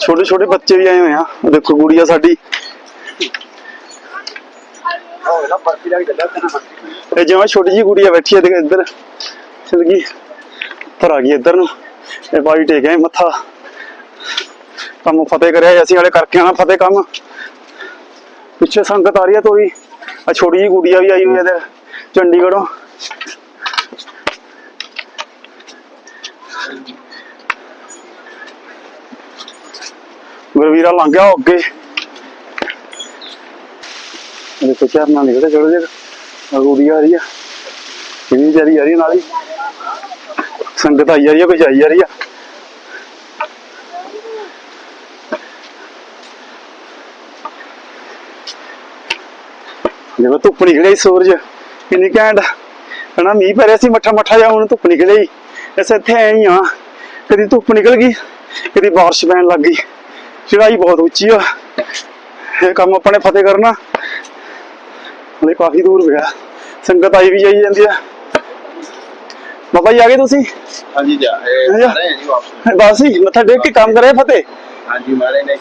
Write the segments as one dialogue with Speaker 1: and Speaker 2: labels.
Speaker 1: ਛੋਟੇ ਛੋਟੇ ਬੱਚੇ ਵੀ ਆਏ ਹੋਏ ਆ। ਦੇਖੋ, ਗੁੜੀਆ ਸਾਡੀ। ਇਹ ਜਿਵੇਂ ਛੋਟੀ ਜੀ ਗੁੜੀਆ ਬੈਠੀ ਹੈ ਦੇਖ ਇੱਧਰ। ਚਲ ਗਈ ਉੱਪਰ ਆ ਗਈ, ਇੱਧਰ ਨੂੰ। ਇਹ ਬਾਈ ਟੇਕ ਆਏ ਮੱਥਾ। ਕੰਮ ਫਤਿਹ ਕਰਿਆ ਅਸੀਂ ਵਾਲੇ ਕਰਕੇ ਆਣਾ ਫਤਿਹ ਕੰਮ। ਪਿੱਛੇ ਸੰਗਤ ਆ ਰਹੀ ਹੈ ਤੋਰੀ। ਆ ਛੋਟੀ ਜੀ ਗੁੜੀਆ ਵੀ ਆਈ ਹੋਈ ਹੈ ਇੱਧਰ, ਚੰਡੀਗੜ੍ਹੋਂ। ਗੁਰਵੀਰਾ ਲੰਘ ਗਿਆ ਉਹ ਅੱਗੇ। ਦੇਖੋ ਝਰਨਾ ਨਿਕਲਦਾ ਚੜੋ ਜੇ। ਗੁੜੀ ਆ ਰਹੀ ਆ। ਇਹ ਵੀ ਜਾਰੀ ਆ ਰਹੀ ਨਾਲ। ਹੀ ਸੰਗਤ ਆਈ ਜਾ ਰਹੀ ਆ, ਕੋਈ ਜਾਈ ਜਾ ਰਹੀ ਆ। ਜਿਵੇਂ ਧੁੱਪ ਨਿਕਲੀ ਸੂਰਜ। ਕਿੰਨੀ ਘੈਂਟ, ਹਨਾ, ਮੀਂਹ ਪੈ ਰਿਹਾ ਸੀ, ਮੱਠਾ ਮੱਠਾ ਜਾ ਹੁਣ ਧੁੱਪ ਨਿਕਲੀ। ਐਸੇ ਇੱਥੇ ਐਂ ਹੀ ਆ। ਕਦੀ ਧੁੱਪ ਨਿਕਲ ਗਈ, ਕਦੀ ਬਾਰਿਸ਼ ਪੈਣ ਲੱਗ ਗਈ। ਚੜਾਈ ਬਹੁਤ ਉੱਚੀ ਆ। ਇਹ ਕੰਮ ਆਪਾਂ ਨੇ ਫਤਿਹ ਕਰਨਾ। ਹਲੇ ਕਾਫੀ ਦੂਰ ਪਿਆ ਸੰਗਤ ਆਈ ਵੀ ਜਾਈ ਜਾਂਦੀ ਆ। ਬਾਬਾ ਜੀ ਆ ਗਏ ਤੁਸੀਂ?
Speaker 2: ਹਾਂਜੀ ਜਾ ਇਹ। ਆ ਰਹੇ ਹਾਂ ਜੀ ਵਾਪਸ।
Speaker 1: ਬਸ ਹੀ ਮੱਥਾ ਟੇਕ ਕੇ ਕੰਮ ਕਰਿਆ ਫਤਿਹ?
Speaker 2: ਹਾਂਜੀ ਮਾਰੇ ਨੇ।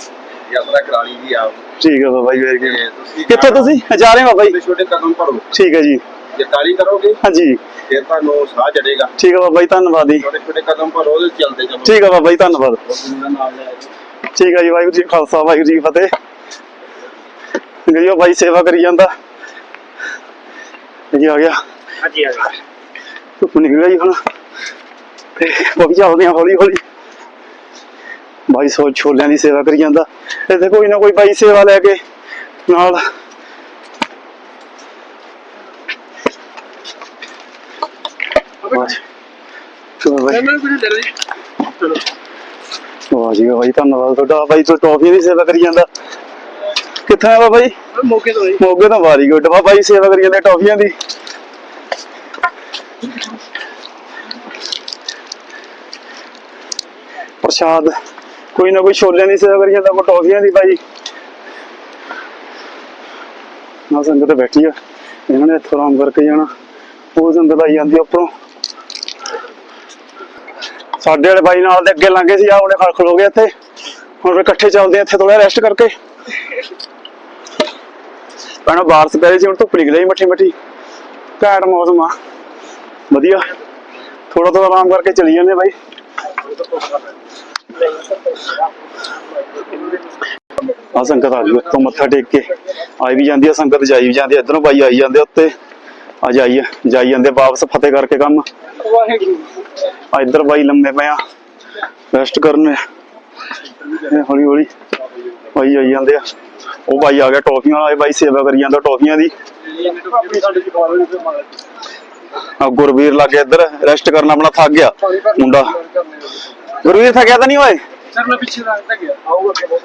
Speaker 2: ਯਾਤਰਾ ਕਰਾ ਲਈ ਜੀ ਆਪ
Speaker 1: ਠੀਕ ਹੈ ਬਾਬਾ ਜੀ ਕਿੱਥੇ ਤੁਸੀਂ? ਜਾ ਰਹੇ ਹੋ ਬਾਬਾ ਜੀ।
Speaker 2: ਛੋਟੇ ਕਦਮ ਭਰੋ।
Speaker 1: ਠੀਕ ਹੈ ਜੀ।
Speaker 2: ਜੇ ਤਾਲੀ ਕਰੋਗੇ
Speaker 1: ਹਾਂਜੀ।
Speaker 2: ਫਿਰ ਤੁਹਾਨੂੰ ਸਾਹ ਚੜੇਗਾ।
Speaker 1: ਠੀਕ ਹੈ ਬਾਬਾ ਜੀ ਧੰਨਵਾਦ ਜੀ।
Speaker 2: ਛੋਟੇ ਛੋਟੇ ਕਦਮ ਭਰੋ ਤੇ ਚੱਲਦੇ ਚਲੋ
Speaker 1: ਠੀਕ ਹੈ ਬਾਬਾ ਜੀ ਧੰਨਵਾਦ।
Speaker 2: ਉਹ ਦਾ ਨਾਮ ਲੈ ਜੀ
Speaker 1: ਠੀਕ ਹੈ ਜੀ ਵਾਹਿਗੁਰੂ ਜੀ ਖਾਲਸਾ ਵਾਹਿਗੁਰੂ ਜੀ ਫਤਿਹ। ਗਈਓ ਬਾਈ ਸੇਵਾ ਕਰੀ ਜਾਂਦਾ। ਜੀ ਆ ਗਿਆ।
Speaker 2: ਹਾਂਜੀ ਆ
Speaker 1: ਧੁੱਪ ਨਿਕਲ ਗਈ ਹੁਣ। ਤੇ ਉਹ ਵੀ ਚੱਲਦੇ ਆ ਹੌਲੀ ਹੌਲੀ। ਬਾਈ ਸੋ ਛੋਲਿਆਂ ਦੀ ਸੇਵਾ ਕਰੀ ਜਾਂਦਾ। ਇੱਥੇ ਕੋਈ ਨਾ ਕੋਈ ਬਾਈ ਸੇਵਾ ਲੈ ਕੇ ਨਾਲ। ਚਲੋ। ਬਾਈ ਵਾਹ ਜੀ ਵਾਹ ਬਾਈ ਧੰਨਵਾਦ ਤੁਹਾਡਾ। ਬਾਈ ਤੋਂ ਟੌਫੀ ਦੀ ਸੇਵਾ ਕਰੀ ਜਾਂਦਾ। ਕਿੱਥੇ ਆ ਬਾਈ?
Speaker 2: ਮੌਕੇ ਤੋਂ
Speaker 1: ਮੋਗੇ ਤੋਂ ਵਾਰੀ ਗੁੱਡ। ਵਾ ਬਾਈ ਸੇਵਾ ਕਰੀ ਜਾਂਦੇ ਟੌਫੀਆਂ ਦੀ। ਪ੍ਰਸ਼ਾਦ। ਕੋਈ ਨਾ ਕੋਈ ਛੋਲਿਆਂ ਦੀ ਸੇਵਾ ਕਰੀ ਜਾਂਦਾ ਕੋਈ ਟੌਫੀਆਂ ਦੀ ਬਾਈ। ਨਾ ਸੰਗਤ ਬੈਠੀ ਆ। ਇਹਨਾਂ ਨੇ ਇੱਥੋਂ ਆਰਾਮ ਕਰਕੇ ਜਾਣਾ। ਉਹ ਸੰਗਤ ਆਈ ਜਾਂਦੀ ਉੱਪਰੋਂ। ਸਾਡੇ ਵਾਲੇ ਬਾਈ ਨਾਲ ਦੇ ਅੱਗੇ ਲੰਘੇ ਸੀ ਆ ਉਹਨੇ ਖੜ ਖਲੋ ਗਿਆ ਇੱਥੇ। ਹੁਣ ਇਕੱਠੇ ਚੱਲਦੇ ਆ ਇੱਥੇ ਥੋੜਾ ਰੈਸਟ ਕਰਕੇ। ਪਹਿਲਾਂ ਬਾਰਿਸ਼ ਪੈ ਰਹੀ ਸੀ, ਹੁਣ ਧੁੱਪ ਨਿਕਲ ਆਈ ਮੱਠੀ ਮੱਠੀ। ਘੈਂਟ ਮੌਸਮ ਆ। ਵਧੀਆ। ਥੋੜਾ ਥੋੜਾ ਆਰਾਮ ਕਰਕੇ ਚਲੀ ਜਾਂਦੇ ਬਾਈ। ਆ ਸੰਗਤ ਆ ਗਈ ਉੱਤੋਂ ਮੱਥਾ ਟੇਕ ਕੇ। ਆਈ ਵੀ ਜਾਂਦੀ ਆ ਸੰਗਤ, ਜਾਈ ਵੀ ਜਾਂਦੀ ਆ। ਇਧਰੋਂ ਬਾਈ ਆਈ ਜਾਂਦੇ ਆ ਉੱਤੇ। ਆ, ਜਾਈ ਜਾਈ ਜਾਂਦੇ ਆ ਵਾਪਸ ਫਤਿਹ ਕਰਕੇ ਕੰਮ। ਆ ਇੱਧਰ ਬਾਈ ਲੰਮੇ ਪਿਆ ਰੈਸਟ ਕਰਨੇ ਹੌਲੀ ਹੌਲੀ ਬਾਈ ਆਈ ਜਾਂਦੇ ਆ। ਉਹ ਬਾਈ ਆ ਗਿਆ ਟੌਫੀਆਂ ਵਾਲਾ ਬਾਈ ਸੇਵਾ ਕਰੀ ਜਾਂਦਾ ਟੌਫੀਆਂ ਦੀ। ਆ ਗੁਰਵੀਰ ਲੱਗੇ ਇੱਧਰ ਰੈਸਟ ਕਰਨ ਆਪਣਾ ਥੱਕ ਗਿਆ ਮੁੰਡਾ। ਗੁਰਵੀਰ ਥੱਕਿਆ ਤਾਂ ਨਹੀਂ ਓਏ? ਸਰ ਮੈਂ ਪਿੱਛੇ ਲੱਗਦਾ ਗਿਆ। ਆਊਗਾ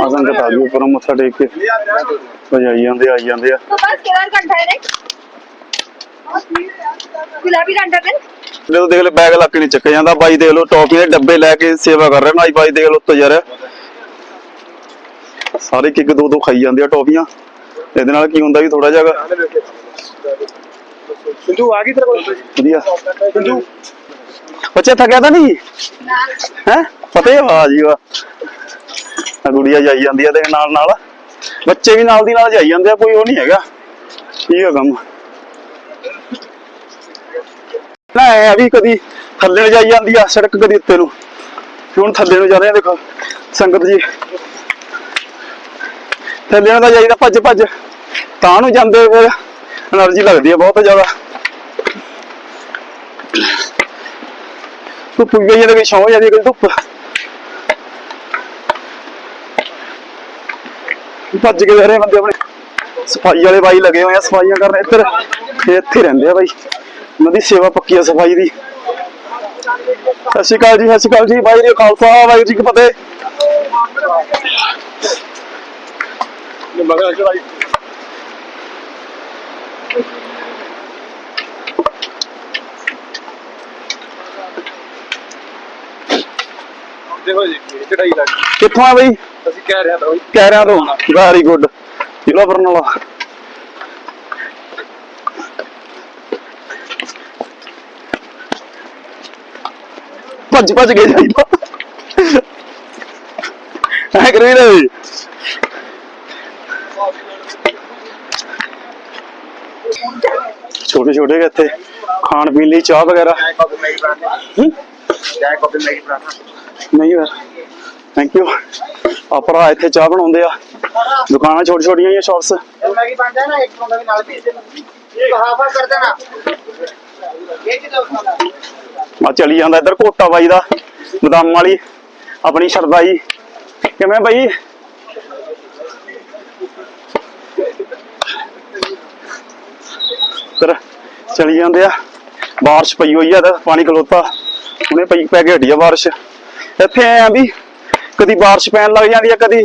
Speaker 1: ਆਸਾਂ ਕਟਾ ਦੂ ਉੱਪਰੋਂ ਮੱਥਾ ਟੇਕ ਕੇ। ਆਈ ਜਾਂਦੇ ਆਈ ਜਾਂਦੇ ਆ।
Speaker 3: ਬਸ ਕਿਹੜਾ ਘੰਟਾ ਹੈ
Speaker 1: ਗੁਲਾਬੀ ਦੇਖ ਲੈ ਬੈਗ ਲੱਕ ਨਹੀਂ ਚੱਕ ਜਾਂਦਾ। ਬਾਈ ਦੇਖ ਲਓ ਟੌਫੀਆਂ ਦੇ ਡੱਬੇ ਲੈ ਕੇ ਸੇਵਾ ਕਰ ਰਹੇ। ਨੇ ਬਾਈ ਦੇਖ ਲਓ ਉੱਤੇ ਯਾਰ। ਸਾਰੇ ਕਿੱਕ ਦੋ ਦੋ ਖਾਈ ਜਾਂਦੇ ਆ ਟੋਪੀਆਂ। ਇਹਦੇ ਨਾਲ ਕੀ ਹੁੰਦਾ ਵੀ ਥੋੜਾ ਜਿਹਾ
Speaker 2: ਸਿੰਧੂ ਆ ਗਈ ਤੇਰੇ ਕੋਲ?
Speaker 1: ਵਧੀਆ।
Speaker 2: ਸਿੰਧੂ।
Speaker 1: ਬੱਚੇ ਥੱਕਿਆ ਤਾਂ ਨਹੀਂ? ਹੈ? ਪਤਾ ਹੀ ਵਾਹ ਜੀ ਵਾਹ ਗੁੜੀਆ ਜਾਈ ਜਾਂਦੀ ਆ ਤੇ ਨਾਲ ਨਾਲ ਬੱਚੇ ਵੀ ਨਾਲ ਦੀ ਨਾਲ ਜਾਈ ਜਾਂਦੇ ਆ ਕੋਈ ਉਹ ਨਹੀਂ ਹੈਗਾ। ਠੀਕ ਕੰਮ। ਨਾ ਐ ਵੀ ਕਦੀ ਥੱਲੇ ਨੂੰ ਜਾਈ ਜਾਂਦੀ ਆ, ਸੜਕ ਕਦੀ ਉੱਤੇ ਨੂੰ। ਫਿਰ ਹੁਣ ਥੱਲੇ ਨੂੰ ਜਾ ਰਹੇ ਆ ਦੇਖੋ, ਸੰਗਤ ਜੀ। ਥੱਲੇ ਨੂੰ ਤਾਂ ਜਾਈਦਾ ਭੱਜ ਭੱਜ, ਤਾਂ ਨੂੰ ਜਾਂਦੇ ਫਿਰ। એનર્ਜੀ ਲੱਗਦੀ ਆ ਬਹੁਤ ਜ਼ਿਆਦਾ। ਧੁੱਪ ਵੀ ਗਈ ਜਾਂਦੀ ਛਾਂ ਜਾਂਦੀ ਕਦੀ ਧੁੱਪ। ਭੱਜ ਕੇ ਦੇਖ ਰਹੇ ਬੰਦੇ ਆਪਣੇ। ਸਫ਼ਾਈ ਵਾਲੇ ਬਾਈ ਲੱਗੇ ਹੋਏ ਆ, ਸਫਾਈਆਂ ਕਰਨ ਇੱਧਰ। ਇੱਥੇ ਰਹਿੰਦੇ ਆ ਬਾਈ। ਉਹਨਾਂ ਦੀ ਸੇਵਾ ਪੱਕੀ ਆ ਸਫ਼ਾਈ ਦੀ। ਸਤਿ ਸ਼੍ਰੀ ਅਕਾਲ ਜੀ ਸਤਿ ਸ਼੍ਰੀ ਅਕਾਲ ਜੀ ਬਾਈ ਜੀ ਖਾਲਸਾ ਵਾਹਿਗੁਰੂ ਜੀ ਕੀ ਫਤਿਹ।
Speaker 2: ਦੇਖੋ ਜੀ ਚੜਾਈ ਲੱਗ ਗਈ।
Speaker 1: ਕਿੱਥੋਂ ਆ ਬਾਈ?
Speaker 2: ਅਸੀਂ ਕਹਿ ਰਿਹਾ ਤਾਂ
Speaker 1: ਕਹਿ ਰਿਹਾ ਤੋਂ ਵੈਰੀ ਗੁੱਡ ਜ਼ਿਲ੍ਹਾ ਬਰਨਾਲਾ। ਭੱਜ ਭੱਜ ਕੇ ਜਾਈਦਾ ਐ ਕਰੀ ਨਾ ਵੀ। ਛੋਟੇ ਛੋਟੇ ਇੱਥੇ ਖਾਣ ਪੀਣ ਲਈ ਚਾਹ ਵਗੈਰਾ। ਨਹੀਂ ਯਾਰ। ਥੈਂਕ ਯੂ ਆ ਇੱਥੇ ਚਾਹ ਬਣਾਉਂਦੇ ਆ। ਦੁਕਾਨਾਂ ਛੋਟੀ ਛੋਟੀਆਂ ਹੀ ਸ਼ਾਪਸ
Speaker 2: ਮੈਗੀ ਬਣਦਾ ਨਾ ਇੱਕ ਮੁੰਡਾ ਵੀ ਨਾਲ ਭੇਜ ਦੇਣਾ। ਇਹ ਕਹਾਵਾ ਕਰ ਦੇਣਾ। ਇਹ ਕਿਦਾਂ
Speaker 1: ਆ ਚਲੀ ਜਾਂਦਾ ਇੱਧਰ ਕੋਟਾ ਬਾਈ ਦਾ, ਬਦਾਮ ਵਾਲੀ, ਆਪਣੀ ਸ਼ਰਦਾਈ। ਕਿਵੇਂ ਬਾਈ? ਇੱਧਰ ਚਲੀ ਜਾਂਦੇ ਆ। ਬਾਰਿਸ਼ ਪਈ ਹੋਈ ਆ ਤੇ ਪਾਣੀ ਖਲੋਤਾ। ਹੁਣੇ ਪਈ, ਪੈ ਕੇ ਹਟੀ ਆ ਬਾਰਿਸ਼। ਇੱਥੇ ਆ ਵੀ ਕਦੀ ਬਾਰਿਸ਼ ਪੈਣ ਲੱਗ ਜਾਂਦੀ ਆ, ਕਦੀ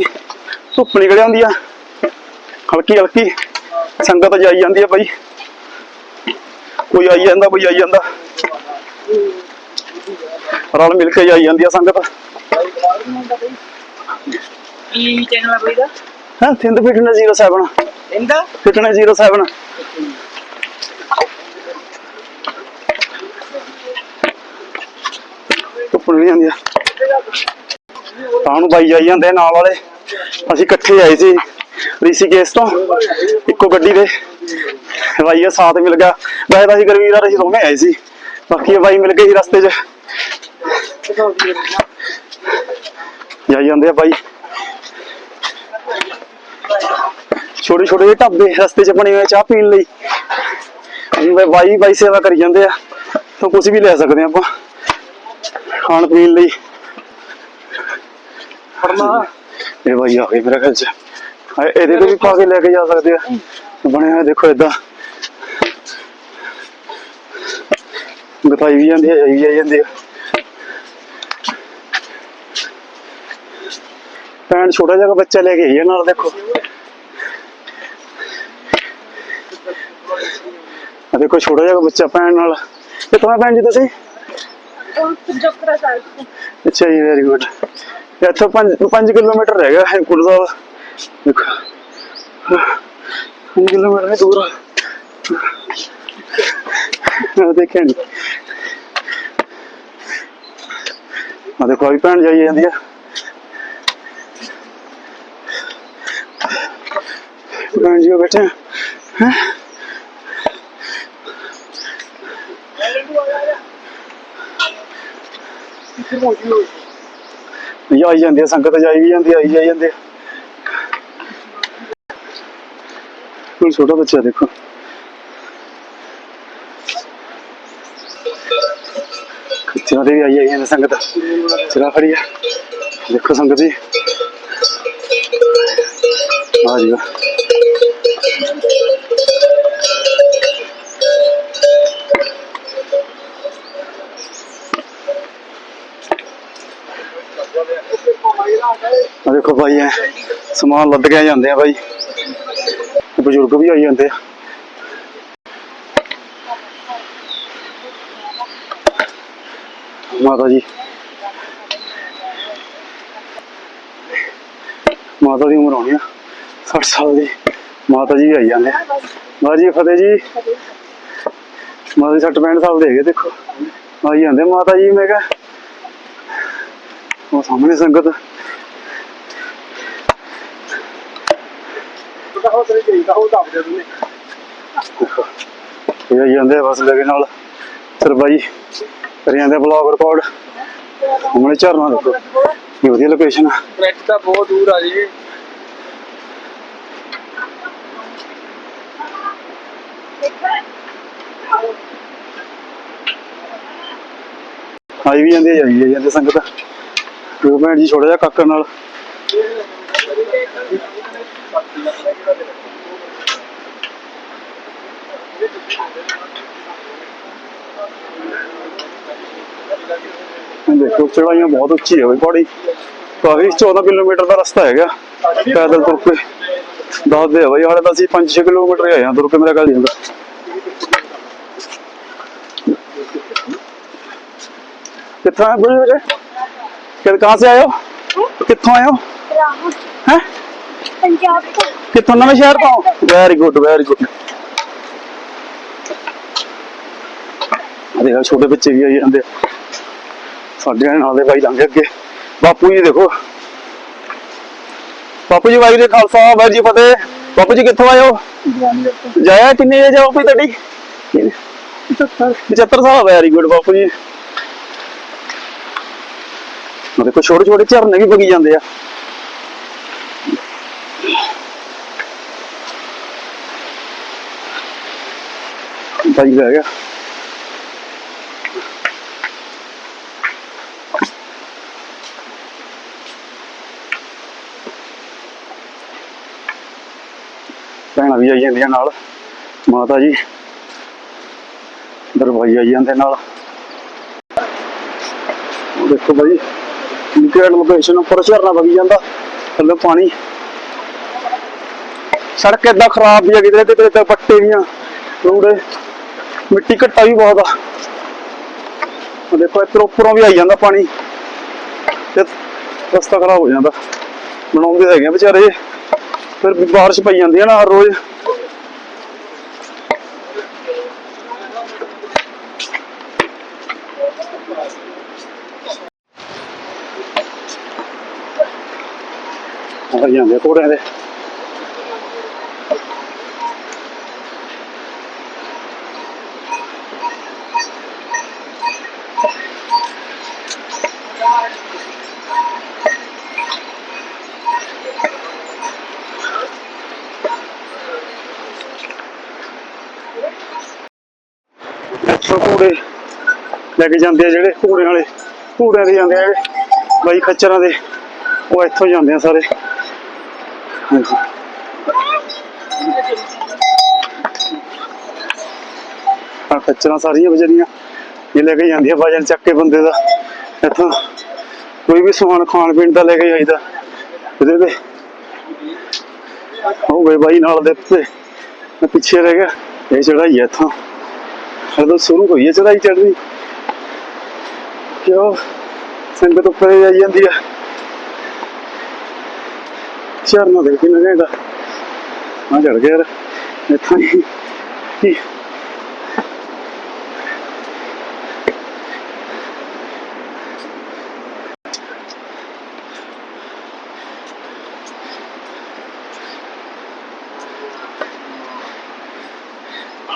Speaker 1: ਧੁੱਪ ਨਿਕਲ ਆਉਂਦੀ ਆ। ਹਲਕੀ ਹਲਕੀ ਸੰਗਤ ਜਾਈ ਜਾਂਦੀ ਆ ਬਾਈ। ਕੋਈ ਆਈ ਜਾਂਦਾ, ਕੋਈ ਆਈ ਜਾਂਦਾ। ਰਲ ਮਿਲ ਕੇ ਜਾਈ ਜਾਂਦੀ ਆ ਸੰਗਤ।
Speaker 2: ਕੀ ਚੈਨਲ ਬਈ ਦਾ?
Speaker 1: ਹਾਂ ਥਿੰਦ ਫਿਟਨੈਸ 07
Speaker 2: ਇੰਦਾ
Speaker 1: ਫਿਟਨੈਸ 07 ਉੱਪਰ ਵੀ ਜਾਂਦੀ ਆ। ਤਾਂ ਨੂੰ ਬਾਈ ਜਾਈ ਜਾਂਦੇ ਆ ਨਾਲ ਵਾਲੇ। ਅਸੀਂ ਇਕੱਠੇ ਆਏ ਸੀ ਰਿਸ਼ੀਕੇਸ਼ ਤੋਂ ਇੱਕੋ ਗੱਡੀ ਦੇ। ਬਾਈ ਇਹ ਸਾਥ ਮਿਲ ਗਿਆ। ਵੈਸੇ ਤਾਂ ਅਸੀਂ ਗਰਵੀਰ ਅਸੀਂ ਦੋਵੇਂ ਆਏ ਸੀ। ਬਾਕੀ ਇਹ ਬਾਈ ਮਿਲ ਗਏ ਸੀ ਰਸਤੇ 'ਚ। ਜਾਈ ਜਾਂਦੇ ਆ ਬਾਈ। ਛੋਟੇ ਛੋਟੇ ਜਿਹੇ ਢਾਬੇ ਰਸਤੇ 'ਚ ਬਣੇ ਹੋਏ ਚਾਹ ਪੀਣ ਲਈ। ਅਸੀਂ ਬਾਈ ਬਾਈ ਸੇਵਾ ਕਰੀ ਜਾਂਦੇ ਆ। ਤਾਂ ਕੁਝ ਵੀ ਲੈ ਸਕਦੇ ਆ ਆਪਾਂ। ਖਾਣ ਪੀਣ ਲਈ।
Speaker 2: ਫੜਨਾ।
Speaker 1: ਇਹ ਬਾਈ ਆ ਗਏ ਮੇਰੇ ਖਿਆਲ 'ਚ। ਇਹਦੇ ਤੇ ਵੀ ਪਾ ਕੇ ਲੈ ਕੇ ਜਾ ਸਕਦੇ ਆ। ਬਣਿਆ ਹੋਇਆ ਦੇਖੋ ਏਦਾਂ। ਗਤਾਈ ਵੀ ਜਾਂਦੀ ਹੈ ਜਾਈ ਵੀ ਜਾਂਦੀ ਹੈ ਭੈਣ ਛੋਟਾ ਜਿਹਾ ਬੱਚਾ ਲੈ ਕੇ ਆਈ ਹੈ ਨਾਲ, ਦੇਖੋ। ਆ ਦੇਖੋ, ਛੋਟਾ ਜਿਹਾ ਬੱਚਾ ਭੈਣ ਨਾਲ। ਕਿੱਥੋਂ ਆ ਭੈਣ ਜੀ ਤੁਸੀਂ?
Speaker 3: ਜੋਕਰਾ ਸਾਹਿਬ
Speaker 1: ਅੱਛਾ ਜੀ ਵੈਰੀ ਗੁੱਡ ਇੱਥੋਂ 5 5 ਕਿਲੋਮੀਟਰ ਰਹਿ ਗਿਆ ਹੈਮਕੁੰਡ ਸਾਹਿਬ ਦੇਖੋ। 5 ਕਿਲੋਮੀਟਰ ਨਹੀਂ, ਦੂਰ ਆ। ਆ ਦੇਖਿਆ ਨੀ। ਆ ਦੇਖੋ ਆ ਵੀ ਭੈਣ ਜਾਈ ਜਾਂਦੀ ਆ। ਭੈਣ ਜੀ ਬੈਠੇ ਆ। ਹੈਂ? ਜਾਈ ਜਾਂਦੀ ਆ, ਸੰਗਤ ਜਾਈ ਵੀ ਜਾਂਦੀ ਆਈ ਜਾਈ ਜਾਂਦੇ ਹੁਣ ਛੋਟਾ ਬੱਚਾ ਦੇਖੋ। ਕਿੱਥੇ ਉਹਦੇ ਵੀ ਆਈ ਆਈ ਜਾਂਦੇ ਸੰਗਤ। ਸਿਰਾ ਫੜੀ ਆ। ਦੇਖੋ ਸੰਗਤ ਜੀ। ਆ ਜੀ ਦੇਖੋ ਭਾਈ ਐ ਸਮਾਨ ਲੱਦ ਕੇ ਜਾਂਦੇ ਆ ਭਾਈ ਬਜ਼ੁਰਗ ਵੀ ਆਈ ਜਾਂਦੇ ਆ। ਮਾਤਾ ਜੀ। ਮਾਤਾ ਦੀ ਉਮਰ ਹੋਣੀ ਆ 60 ਸਾਲ ਦੀ। ਮਾਤਾ ਜੀ ਵੀ ਆਈ ਜਾਂਦੇ ਆ। ਵਾਹ ਜੀ ਫਤਿਹ ਜੀ। ਮਾਤਾ ਜੀ 60 65 ਸਾਲ ਦੇ ਹੈਗੇ, ਦੇਖੋ। ਆਈ ਜਾਂਦੇ ਮਾਤਾ ਜੀ, ਮੈਂ ਕਿਹਾ। ਉਹ ਸਾਹਮਣੇ ਸੰਗਤ।
Speaker 2: ਚਾਹੀਦਾ ਉਹ ਦੱਬ ਦੇ
Speaker 1: ਇਹ ਜਾਂਦੇ ਬਸ ਲਗੇ ਨਾਲ। ਫਿਰ ਬਾਈ ਕਰੀ ਜਾਂਦੇ ਬਲੌਗ ਰਿਕਾਰਡ ਸਾਹਮਣੇ ਝਰਨਾ ਦੇਖੋ। ਇਹ ਵਧੀਆ ਲੋਕੇਸ਼ਨ ਆ।
Speaker 2: ਟ੍ਰੈਕ ਤਾਂ ਬਹੁਤ ਦੂਰ ਆ ਜੀ।
Speaker 1: ਆਈ ਵੀ ਜਾਂਦੇ ਜਾਈ ਜਾਂਦੇ ਸੰਗਤ। ਉਹ ਭੈਣ ਜੀ ਛੋਟਾ ਜਿਹਾ ਕਾਕਰ ਨਾਲ। देखो चढ़ाइयाँ बहुत अच्छी है भाई पहाड़ी। काफ़ी चौदह किलोमीटर का रास्ता है पैदल तो तुर के दस दे भाई साढ़े दस ही पाँच छह किलोमीटर है यहाँ तुर के मेरा कल कितना है कहाँ से आयो कितों आयो
Speaker 3: ਪੰਜਾਬ
Speaker 1: ਕਿੱਥੋਂ ਨਵੇਂ ਸ਼ਹਿਰ ਤੋਂ? ਵੈਰੀ ਗੁੱਡ ਵੈਰੀ ਗੁੱਡ ਦੇਖੋ, ਛੋਟੇ ਬੱਚੇ ਵੀ ਆਈ ਜਾਂਦੇ ਸਾਡੇ ਨਾਲ ਦੇ ਬਾਈ ਲੰਘ ਅੱਗੇ। ਬਾਪੂ ਜੀ ਦੇਖੋ। ਬਾਪੂ ਜੀ, ਵਾਹਿਗੁਰੂ ਖਾਲਸਾ, ਵਾਹਿਗੁਰੂ ਜੀ ਫਤਿਹ। ਬਾਪੂ ਜੀ, ਕਿੱਥੋਂ ਆਏ ਜਾਇਆ ਕਿੰਨੇ ਏਜ ਆ ਬਾਪੂ ਜੀ ਤੁਹਾਡੀ? 75 ਸਾਲ ਵੈਰੀ ਗੁੱਡ ਬਾਪੂ ਜੀ। ਮਤਲਬ ਕੋਈ ਛੋਟੇ ਛੋਟੇ ਝਰਨੇ ਵੀ ਵਗੀ ਜਾਂਦੇ ਆ। ਭਾਈ ਲੈ ਭੈਣਾਂ ਵੀ ਆਈ ਜਾਂਦੀਆਂ ਨਾਲ, ਮਾਤਾ ਜੀ। ਦਰਵਾਈ ਆਈ ਜਾਂਦੇ ਨਾਲ। ਦੇਖੋ ਭਾਈ ਨਿਕਲ ਲੋਕੇਸ਼ਨ ਉੱਪਰ ਝਰਨਾ ਵਗੀ ਜਾਂਦਾ, ਥੱਲੇ ਪਾਣੀ। ਸੜਕ ਏਦਾਂ ਖਰਾਬ ਵੀ ਆ ਕਿਤੇ ਕਿਤੇ ਪੱਟੇ ਵੀ ਆ, ਰੋੜੇ। ਮਿੱਟੀ ਘੱਟਾ ਵੀ ਬਹੁਤ ਆ। ਉਹ ਦੇਖੋ ਇੱਧਰ ਉੱਪਰੋਂ ਵੀ ਆਈ ਜਾਂਦਾ ਪਾਣੀ ਤੇ ਰਸਤਾ ਖਰਾਬ ਹੋ ਜਾਂਦਾ। ਬਣਾਉਂਦੇ ਹੈਗੇ ਵਿਚਾਰੇ। ਫਿਰ ਬਾਰਿਸ਼ ਪਈ ਜਾਂਦੀ ਹੈ ਨਾ ਹਰ ਰੋਜ਼। ਆ ਜਾਂਦੇ ਕੋੜਿਆਂ ਦੇ ਇੱਥੋਂ ਘੋੜੇ ਲੈ ਕੇ ਜਾਂਦੇ ਆ ਜਿਹੜੇ ਘੋੜਿਆਂ ਵਾਲੇ, ਘੋੜਿਆਂ ਦੇ ਜਾਂਦੇ ਆ ਬਾਈ ਖੱਚਰਾਂ ਦੇ, ਉਹ ਇੱਥੋਂ ਜਾਂਦੇ ਆ ਸਾਰੇ। ਹਾਂਜੀ। ਆ ਖੱਚਰਾਂ ਸਾਰੀਆਂ ਵਿਚਾਰੀਆਂ, ਇਹ ਲੈ ਕੇ ਜਾਂਦੀਆਂ ਵਜਨ ਚੱਕ ਕੇ ਬੰਦੇ ਦਾ। ਇੱਥੋਂ ਕੋਈ ਵੀ ਸਮਾਨ ਖਾਣ ਪੀਣ ਦਾ ਲੈ ਕੇ ਜਾਈਦਾ। ਇਹਦੇ ਤੇ। ਉਹ ਗਏ ਬਾਈ ਨਾਲ ਦੇ ਤੇ ਪਿੱਛੇ ਰਹਿ ਗਿਆ। ਇਹ ਚੜਾਈ ਇੱਥੋਂ। ਜਦੋਂ ਸ਼ੁਰੂ ਹੋਈ ਹੈ ਚੜਾਈ ਚੜਨੀ ਉਹ ਸੰਗਤ ਉੱਪਰ ਹੀ ਜਾਂਦੀ ਆ। ਝਰਨਾ ਦੇਖ ਕਿੰਨਾ ਘੈਂਟਾ ਆ ਚੜ ਗਿਆ ਯਾਰ, ਇੱਥੋਂ ਹੀ ਹੀ।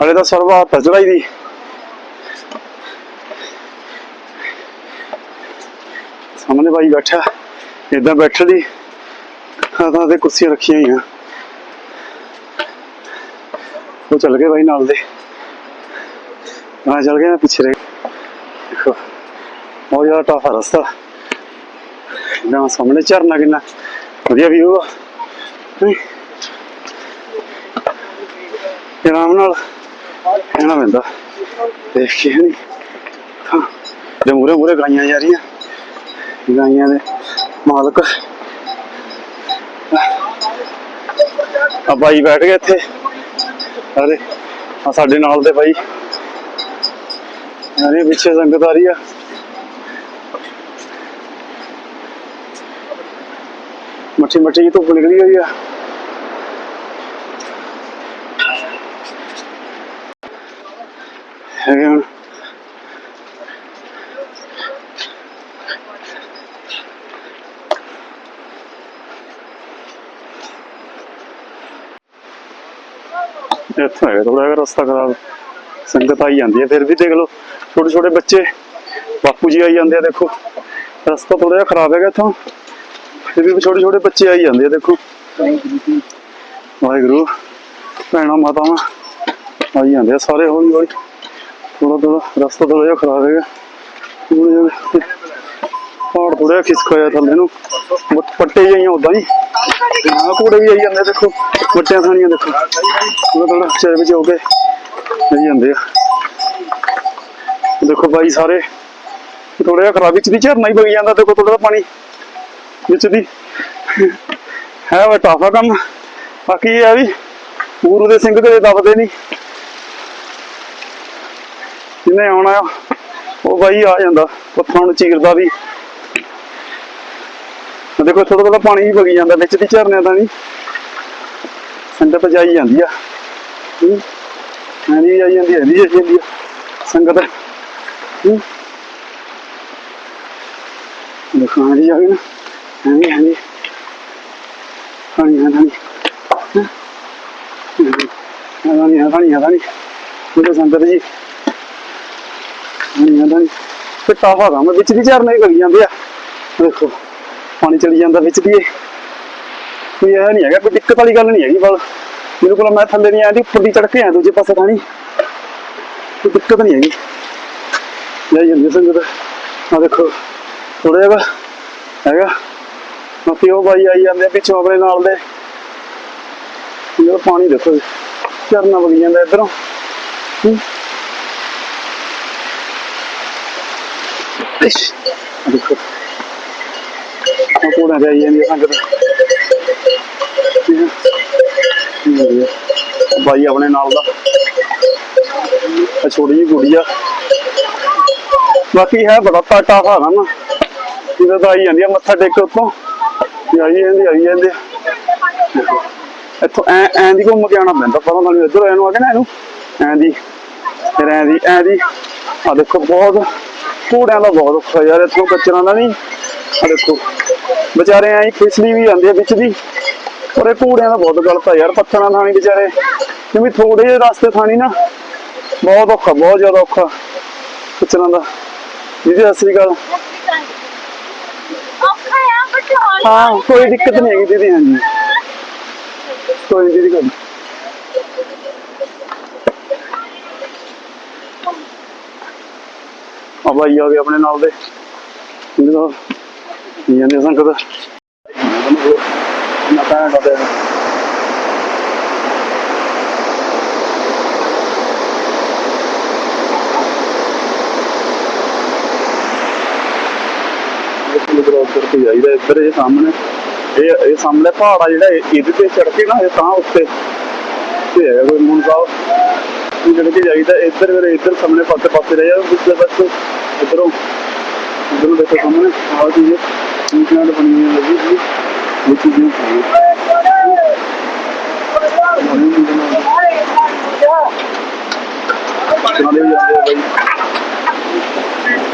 Speaker 1: ਹਲੇ ਤਾਂ ਸਰਵਾ ਹੱਥ ਚੜਾਈ ਦੀ ਸਾਹਮਣੇ ਭਾਈ ਬੈਠਾ। ਇਦਾਂ ਬੈਠਣ ਦੀ ਥਾਂ ਤੇ ਕੁਰਸੀਆਂ ਰੱਖੀਆਂ ਹੋਈਆਂ। ਉਹ ਚੱਲ ਗਏ ਭਾਈ ਨਾਲ ਦੇ। ਮੈਂ ਚੱਲ ਗਿਆ ਪਿੱਛੇ ਰਹਿ ਦੇਖੋ, ਬਹੁਤ ਜ਼ਿਆਦਾ ਟਫ ਆ ਰਸਤਾ। ਨਾ ਸਾਹਮਣੇ ਝਰਨਾ ਕਿੰਨਾ ਵਧੀਆ ਵੀ ਆ। ਤੇ ਆਰਾਮ ਨਾਲ ਕਹਿਣਾ ਪੈਂਦਾ। ਦੇਖ ਕੇ ਨਹੀਂ ਹਾਂ ਤੇ ਮੂਰੇ ਮੂਰੇ ਗਾਈਆਂ ਜਾ ਰਹੀਆਂ। ਗਾਈਆਂ ਦੇ ਮਾਲਕ। ਆ ਬਾਈ ਬੈਠ ਗਏ ਇੱਥੇ। ਅਰੇ, ਆ ਸਾਡੇ ਨਾਲ ਦੇ ਬਾਈ ਅਰੇ, ਪਿੱਛੇ ਸੰਗਤ ਆ। ਰਹੀ ਆ ਮੱਠੀ ਮੱਠੀ ਜਿਹੀ ਧੁੱਪ ਨਿਕਲੀ ਹੋਈ ਇੱਥੋਂ ਹੈਗਾ ਥੋੜਾ ਜਿਹਾ ਰਸਤਾ ਖਰਾਬ ਸੰਗਤ ਆਈ ਜਾਂਦੀ ਹੈ, ਫਿਰ ਵੀ ਦੇਖ ਲਓ, ਛੋਟੇ ਛੋਟੇ ਬੱਚੇ, ਬਾਪੂ ਜੀ ਆਈ ਜਾਂਦੇ ਆ, ਦੇਖੋ। ਰਸਤਾ ਥੋੜਾ ਜਿਹਾ ਖਰਾਬ ਹੈਗਾ ਇੱਥੋਂ। ਫਿਰ ਵੀ ਛੋਟੇ ਛੋਟੇ ਬੱਚੇ ਆਈ ਜਾਂਦੇ ਆ, ਦੇਖੋ। ਵਾਹਿਗੁਰੂ, ਭੈਣਾਂ, ਮਾਤਾਵਾਂ ਆਈ ਜਾਂਦੇ ਆ, ਸਾਰੇ ਹੌਲੀ ਹੌਲੀ। ਥੋੜਾ ਥੋੜਾ ਰਸਤਾ ਥੋੜਾ ਜਿਹਾ ਖਰਾਬ ਹੈਗਾ। ਥੋੜਾ ਜਿਹਾ ਪਹਾੜ ਥੋੜਾ ਜਿਹਾ ਖਿਸਕ ਹੋਇਆ ਥੱਲੇ ਨੂੰ। ਪੱਟੇ ਜਾਈਆਂ ਉਦਾਂ ਹੀ। ਹਾਂ, ਘੋੜੇ ਵੀ ਆਈ ਜਾਂਦੇ ਦੇਖੋ ਵੱਟਿਆਂ ਥਾਣੀਆਂ ਦੇਖੋ। ਥੋੜਾ ਥੋੜਾ ਚਾਰੇ ਵਿੱਚ ਹੋ ਕੇ ਆਈ ਜਾਂਦੇ ਆ। ਦੇਖੋ ਬਾਈ ਸਾਰੇ ਥੋੜਾ ਜਿਹਾ ਖਰਾਬ ਵਿੱਚ ਦੀ ਝਰਨਾ ਹੀ ਵਗੀ ਜਾਂਦਾ, ਦੇਖੋ ਥੋੜਾ ਪਾਣੀ ਵਿੱਚ ਦੀ। ਹੈ ਵਾ ਟਾਫਾ ਕੰਮ। ਬਾਕੀ ਇਹ ਆ ਵੀ ਗੁਰੂ ਦੇ ਸਿੰਘ ਕਦੇ ਦਬਦੇ ਨਹੀਂ। ਜਿਹਨੇ ਆਉਣਾ ਆ, ਉਹ ਬਾਈ ਆ ਜਾਂਦਾ, ਪੱਥਰਾਂ ਨੂੰ ਚੀਰਦਾ ਵੀ। ਦੇਖੋ ਥੋੜਾ ਥੋੜਾ ਪਾਣੀ ਵੀ ਵਗੀ ਜਾਂਦਾ, ਵਿੱਚ ਦੀ ਝਰਨਿਆਂ ਦਾ ਨਹੀਂ। ਸੰਗਤ ਜਾਈ ਜਾਂਦੀ ਆ। ਹੂੰ, ਐਨੀ ਜਾਈ ਜਾਂਦੀ ਹੈ ਇਹਦੀ ਜਾਈ ਜਾਂਦੀ ਸੰਗਤ। ਹੂੰ। ਦੇਖੋ ਐਨੀ ਜਾ ਗਈ ਨਾ। ਐਨੀ ਐਨੀ। ਪਾਣੀ ਆ ਨਹੀਂ। ਆਦਾ ਨਹੀਂ ਆਦਾ ਨਹੀਂ ਆਦਾ ਨਹੀਂ। ਮੇਰੇ ਸੰਗਤ ਜੀ। ਨਹੀਂ ਆਦਾ ਨਹੀਂ। ਤੇ ਤਾਵਾ ਦਾ ਵਿੱਚ ਦੀ ਝਰਨੇ ਗਲੀ ਜਾਂਦੇ ਆ। ਦੇਖੋ। ਪਾਣੀ ਚਲੀ ਜਾਂਦਾ ਵਿੱਚ ਦੀ ਕੋਈ ਇਹ ਨਹੀਂ ਹੈਗਾ, ਕੋਈ ਦਿੱਕਤ ਵਾਲੀ ਗੱਲ ਨਹੀਂ ਹੈਗੀ ਬਲ ਮੇਰੇ ਕੋਲ ਮੈਂ ਥੱਲੇ ਨਹੀਂ ਆਂਦੀ ਉੱਪਰ ਦੀ ਚੜ ਕੇ ਆ ਦੂਜੇ ਪਾਸੇ ਖਾਣੀ ਕੋਈ ਦਿੱਕਤ ਨਹੀਂ ਹੈਗੀ। ਜਾਈ ਜਾਂਦੀ ਸੰਗਤ ਆ ਦੇਖੋ ਥੋੜਾ ਜਿਹਾ ਹੈਗਾ। ਬਾਕੀ ਉਹ ਬਾਈ ਆਈ ਜਾਂਦੇ ਆ ਪਿੱਛੋਂ ਆਪਣੇ ਨਾਲ ਦੇ। ਜਿਹੜਾ ਪਾਣੀ ਦੇਖੋ ਝਰਨਾ ਵਗੀ ਜਾਂਦਾ ਇਧਰੋਂ। ਦੇਖੋ। ਉਹ ਕੋਣਾ ਜਾਈ ਜਾਂਦੀ ਸੰਗਤ। ਬਾਈ ਆਪਣੇ ਨਾਲ ਦਾ। ਛੋਟੀ ਜਿਹੀ ਕੁੜੀ ਬਾਕੀ ਹੈ ਬੜਾ ਟਾਟਾ ਹਾਰਾ ਨਾ। ਇਹਦਾ ਤਾਂ ਆਈ ਜਾਂਦੀ ਆ ਮੱਥਾ ਟੇਕ ਕੇ ਉੱਤੋਂ ਤੇ ਆਈ ਜਾਂਦੀ, ਆਈ ਜਾਂਦੇ ਇੱਥੋਂ ਐ, ਐਂ ਦੀ ਘੁੰਮ ਕੇ ਆਉਣਾ ਪੈਂਦਾ। ਪਤਾ ਤੁਹਾਨੂੰ ਇੱਧਰ ਇਹਨੂੰ ਆ ਕੇ ਨਾ ਇਹਨੂੰ। ਐਂ ਦੀ, ਫਿਰ ਐਂ ਦੀ ਐਂ ਦੀ। ਆ ਦੇਖੋ, ਬਹੁਤ। ਘੋੜਿਆਂ ਦਾ ਬਹੁਤ ਔਖਾ ਯਾਰ, ਇੱਥੋਂ ਕੱਚਰਾਂ ਦਾ ਨਹੀਂ। ਆ ਦੇਖੋ। ਵਿਚਾਰੇ ਐਂ ਫਿਸਲੀ ਵੀ ਜਾਂਦੇ ਆ ਵਿੱਚ ਦੀ। ਪਰ ਇਹ ਘੋੜਿਆਂ ਦਾ ਬਹੁਤ ਗਲਤ ਆ ਯਾਰ ਪੱਥਰਾਂ ਥਾਣੀ ਵਿਚਾਰੇ। ਕਿਉਂਕਿ ਥੋੜੇ ਜਿਹੇ ਰਸਤੇ ਥਾਣੀ ਨਾ ਬਹੁਤ ਔਖਾ ਬਹੁਤ ਜ਼ਿਆਦਾ ਔਖਾ ਕੱਚਰਾਂ ਦਾ। ਜਿਹਦੀ
Speaker 3: ਆ ਬਚਾਉਣ
Speaker 1: ਹਾਂ ਕੋਈ ਦਿੱਕਤ ਨਹੀਂ ਹੈਗੀ ਦੀਦੀ ਹਾਂਜੀ। ਕੋਈ ਦੀਦੀ ਕੋਈ ਆ ਭਾਈ ਆ ਗਏ ਆਪਣੇ ਨਾਲ ਦੇ। ਇਹਦਾ ਕ੍ਰੋਸ ਕਰਕੇ ਜਾਈਦਾ ਇੱਧਰ ਇਹ ਸਾਹਮਣੇ। ਇਹ ਇਹ ਸਾਹਮਣੇ ਪਹਾੜ ਆ ਜਿਹੜਾ ਇਹ- ਇਹਦੇ ਤੇ ਚੜ ਕੇ ਨਾ ਇਹ ਤਾਂ ਉੱਤੇ। ਤੇ ਹੈਗਾ ਕੋਈ ਮੂਨ ਸਾਹਿਬ। ਇਹ ਜਿਹੜੇ ਕੇ ਜਾਈਦਾ ਇੱਧਰ ਮੇਰੇ ਇੱਧਰ ਸਾਹਮਣੇ ਪਾਸੇ ਪਾਸੇ ਰਹਿ ਜਾ ਪਾਸੇ ਇੱਧਰੋਂ। ਇੱਧਰੋਂ ਦੇਖੋ ਸਾਹਮਣੇ ਆਹ ਚੀਜ਼। ਚੀਜ਼ਾਂ ਬਣੀ ਹੋਈ ਹੈ ਜੀ ਇਹ ਚੀਜ਼ਾਂ ਨਾਲੇ ਜਾਂਦੇ ਆ ਬਾਈ।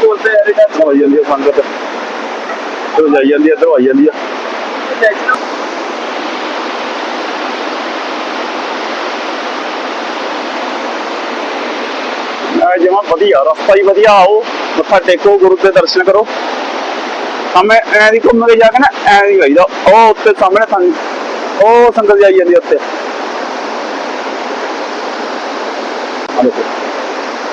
Speaker 1: ਬੋਲਦੇ ਆ ਇਹਦਾ ਹੋ ਜਾਂਦੀ ਆ ਸੰਗਤ। ਤੇ ਜਾਈ ਜਾਂਦੀ ਆ, ਇੱਧਰੋਂ ਆਈ ਜਾਂਦੀ ਆ। ਜਮਾ ਵਧੀਆ, ਰਸਤਾ ਹੀ ਵਧੀਆ, ਆਓ, ਮੱਥਾ ਟੇਕੋ, ਗੁਰੂ ਦੇ ਦਰਸ਼ਨ ਕਰੋ। ਸਾਹਮਣੇ ਐ ਦੀ ਘੁੰਮ ਕੇ ਜਾ ਕੇ ਨਾ ਐ ਦੀ ਗਈਦਾ ਉਹ ਉੱਤੇ ਸਾਹਮਣੇ ਸੰਗ ਉਹ ਸੰਗਤ ਜਾਈ ਜਾਂਦੀ ਆ ਉੱਤੇ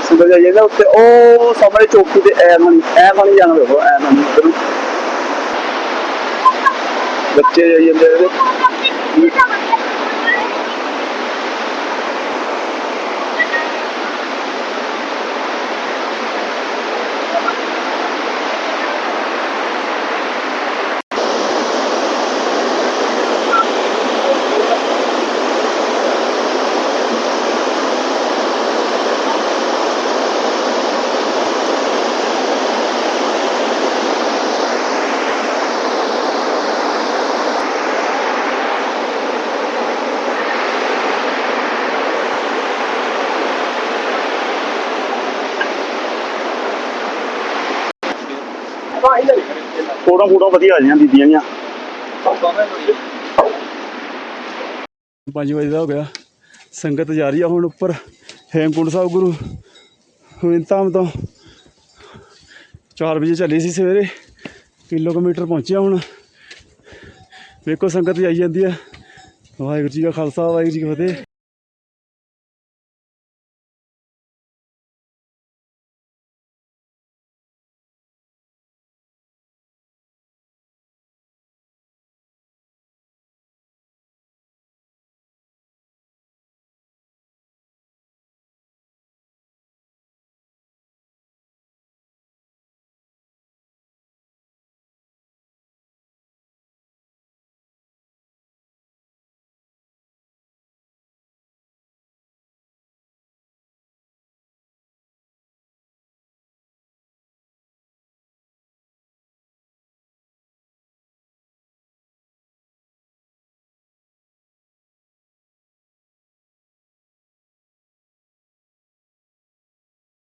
Speaker 1: ਸੰਗਤ ਜਾਈ ਜਾਂਦੀ ਉੱਤੇ ਉਹ ਸਾਹਮਣੇ ਚੌਕੀ ਤੇ ਐ ਬਣੀ ਐ ਬਣੀ ਜਾਣਾ ਵੇਖੋ ਐ ਬਣੀ ਬੱਚੇ ਜਾਈ ਜਾਂਦੇ ਫੋਟੋ ਫੋਟੋ ਵਧੀਆ ਆ ਜਾਂਦੀਆਂ ਬੀਬੀਆਂ ਦੀਆਂ। 5 ਵਜੇ ਦਾ ਹੋ ਗਿਆ। ਸੰਗਤ ਜਾ ਰਹੀ ਆ ਹੁਣ ਉੱਪਰ। ਹੇਮਕੁੰਡ ਸਾਹਿਬ ਗੁਰੂ ਗੋਬਿੰਦਧਾਮ ਤੋਂ। 4 ਵਜੇ ਚੱਲੀ ਸੀ ਸਵੇਰੇ। ਕਿਲੋਮੀਟਰ ਪਹੁੰਚਿਆ ਹੁਣ। ਵੇਖੋ ਸੰਗਤ ਜਾਈ ਜਾਂਦੀ ਆ। ਵਾਹਿਗੁਰੂ ਜੀ ਕਾ ਖਾਲਸਾ, ਵਾਹਿਗੁਰੂ ਜੀ ਕੀ ਫਤਿਹ।